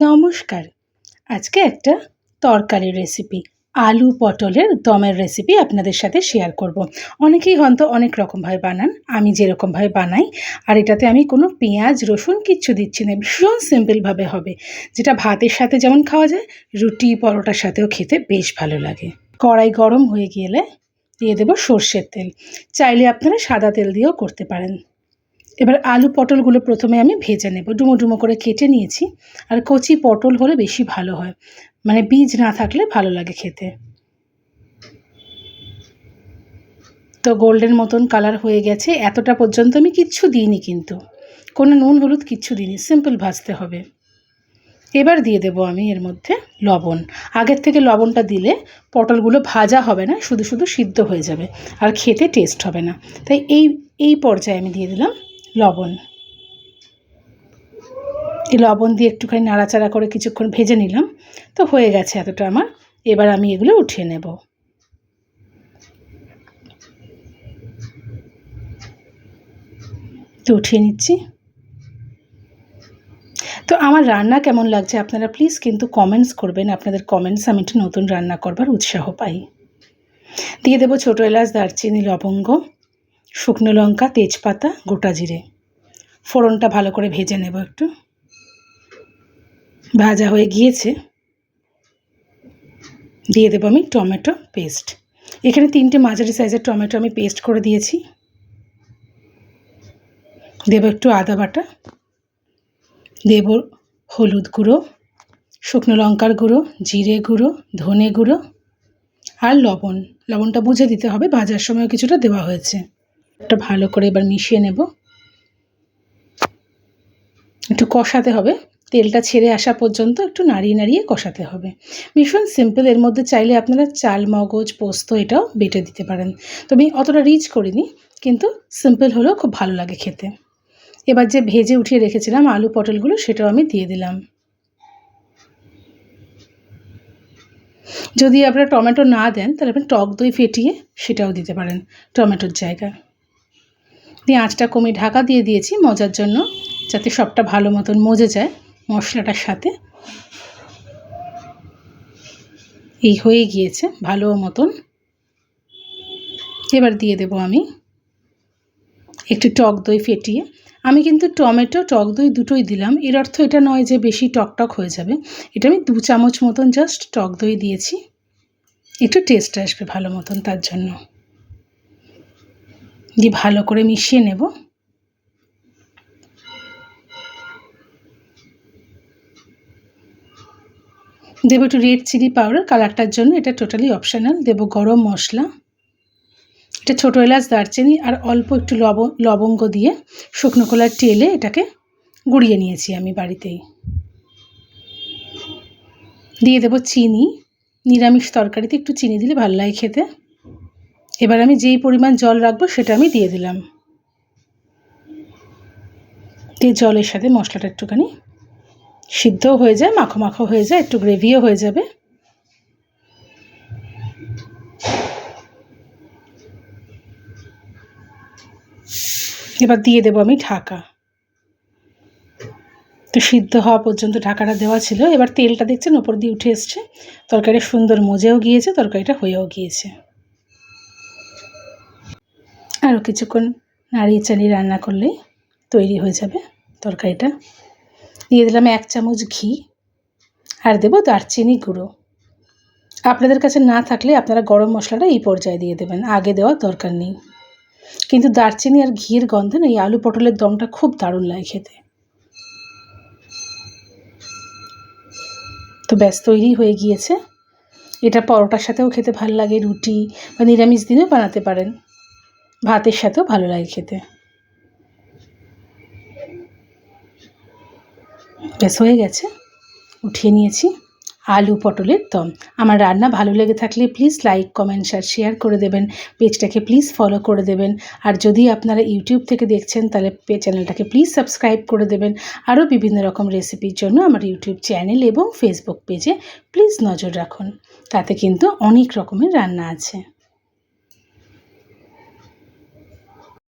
নমস্কার। আজকে একটা তরকারির রেসিপি আলু পটলের দমের রেসিপি আপনাদের সাথে শেয়ার করব। অনেকেই হয়তো অনেক রকমভাবে বানান, আমি যেরকমভাবে বানাই, আর এটাতে আমি কোনো পেঁয়াজ, রসুন কিচ্ছু দিচ্ছি না, ভীষণ সিম্পলভাবে হবে। যেটা ভাতের সাথে যেমন খাওয়া যায়, রুটি, পরোটার সাথেও খেতে বেশ ভালো লাগে। কড়াই গরম হয়ে গেলে দিয়ে দেবো সর্ষের তেল। চাইলে আপনারা সাদা তেল দিয়েও করতে পারেন। এবার আলু পটলগুলো প্রথমে আমি ভেজে নেব। ডুমো ডুমো করে কেটে নিয়েছি। আর কচি পটল হলে বেশি ভালো হয়। মানে বীজ না থাকলে ভালো লাগে খেতে। তো গোল্ডেন মতন কালার হয়ে গেছে। এতটা পর্যন্ত আমি কিচ্ছু দিইনি কিন্তু। কোনো নুন, হলুদ কিচ্ছু দিইনি। সিম্পল ভাজতে হবে। এবার দিয়ে দেব আমি এর মধ্যে লবণ। আগের থেকে লবণটা দিলে পটলগুলো ভাজা হবে না, শুধু শুধু সিদ্ধ হয়ে যাবে। আর খেতে টেস্ট হবে না। তাই এই এই পর্যায়ে আমি দিয়ে দিলাম লবণ। এই লবণ দিয়ে একটুখানি নাড়াচাড়া করে কিছুক্ষণ ভেজে নিলাম। তো হয়ে গেছে এতটা আমার। এবার আমি এগুলো উঠিয়ে নেব। তো উঠিয়ে নিচ্ছি। তো আমার রান্না কেমন লাগছে আপনারা প্লিজ কিন্তু কমেন্টস করবেন। আপনাদের কমেন্টস আমি একটু নতুন রান্না করবার উৎসাহ পাই। দিয়ে দেবো ছোটো এলাচ, দারচিনি, লবঙ্গ। শুকনো লঙ্কা, তেজপাতা, গোটা জিরে। ফোড়নটা ভালো করে ভেজে নেব একটু। ভাজা হয়ে গিয়েছে। দিয়ে দেবো আমি টমেটো পেস্ট। এখানে তিনটে মাঝারি সাইজের টমেটো আমি পেস্ট করে দিয়েছি। দেবো একটু আদা বাটা। দেব হলুদ গুঁড়ো, শুকনো লঙ্কার গুঁড়ো, জিরে গুঁড়ো, ধনে গুঁড়ো আর লবণ। লবণটা বুঝে দিতে হবে, ভাজার সময় কিছুটা দেওয়া হয়েছে। একটা ভালো করে এবার মিশিয়ে নেব। একটু কষাতে হবে। তেলটা ছেড়ে আসা পর্যন্ত একটু নাড়িয়ে নাড়িয়ে কষাতে হবে। ভীষণ সিম্পল এর মধ্যে চাইলে আপনারা চাল, মগজ, পোস্ত এটাও বেটে দিতে পারেন। তো আমি অতটা রিচ করিনি, কিন্তু সিম্পল হলেও খুব ভালো লাগে খেতে। এবার যে ভেজে উঠিয়ে রেখেছিলাম আলু পটলগুলো, সেটাও আমি দিয়ে দিলাম। যদি আপনারা টমেটো না দেন, তাহলে আপনি টক দই ফেটিয়ে সেটাও দিতে পারেন, টমেটোর জায়গায়। দিয়ে আঁচটা কমিয়ে ঢাকা দিয়ে দিয়েছি মজার জন্য, যাতে সবটা ভালো মতন মজে যায় মশলাটার সাথে। এই হয়ে গিয়েছে ভালো মতন। এবার দিয়ে দেব আমি একটু টক দই ফেটিয়ে। আমি কিন্তু টমেটো, টক দই দুটোই দিলাম। এর অর্থ এটা নয় যে বেশি টক টক হয়ে যাবে। এটা আমি দু চামচ মতন জাস্ট টক দই দিয়েছি। একটু টেস্ট আসবে ভালো মতন তার জন্য। দিয়ে ভালো করে মিশিয়ে নেব। দেবো একটু রেড চিলি পাউডার কালারটার জন্য এটা টোটালি অপশানাল দেবো গরম মশলা, এটা ছোটো এলাচ, দারচিনি আর অল্প একটু লব, লবঙ্গ দিয়ে শুকনো কলার টেলে এটাকে গুঁড়িয়ে নিয়েছি আমি বাড়িতেই। দিয়ে দেবো চিনি, নিরামিষ তরকারিতে একটু চিনি দিলে ভালো লাগে খেতে। এবার আমি যেই পরিমাণ জল রাখব সেটা আমি দিয়ে দিলাম। দিয়ে জলের সাথে মশলাটা একটুখানি সিদ্ধও হয়ে যায় মাখো মাখো হয়ে যায়, একটু গ্রেভিও হয়ে যাবে। এবার দিয়ে দেবো আমি ঢাকা। তো সিদ্ধ হওয়া পর্যন্ত ঢাকাটা দেওয়া ছিল। এবার তেলটা দেখছেন ওপর দিয়ে উঠে এসছে। তরকারি সুন্দর মজেও গিয়েছে, তরকারিটা হয়েও গিয়েছে। আরও কিছুক্ষণ নাড়িয়ে চালিয়ে রান্না করলেই তৈরি হয়ে যাবে তরকারিটা। দিয়ে দিলাম এক চামচ ঘি, আর দেবো দারচিনি গুঁড়ো। আপনাদের কাছে না থাকলে আপনারা গরম মশলাটা এই পর্যায়ে দিয়ে দেবেন, আগে দেওয়ার দরকার নেই। কিন্তু দারচিনি আর ঘিয়ের গন্ধে না এই আলু পটলের দমটা খুব দারুণ লাগে খেতে। তো ব্যাস, তৈরি হয়ে গিয়েছে। এটা পরোটার সাথেও খেতে ভালো লাগে, রুটি বা নিরামিষ দিনেও বানাতে পারেন। ভাতের সাথেও ভালো লাগে খেতে। ব্যাস, হয়ে গেছে। উঠিয়ে নিয়েছি আলু পটলের দম। আমার রান্না ভালো লেগে থাকলে প্লিজ লাইক কমেন্ট আর শেয়ার করে দেবেন। পেজটাকে প্লিজ ফলো করে দেবেন। আর যদি আপনারা ইউটিউব থেকে দেখছেন, তাহলে পে চ্যানেলটাকে প্লিজ সাবস্ক্রাইব করে দেবেন। আরও বিভিন্ন রকম রেসিপির জন্য আমার ইউটিউব চ্যানেল এবং ফেসবুক পেজে প্লিজ নজর রাখুন। তাতে কিন্তু অনেক রকমের রান্না আছে।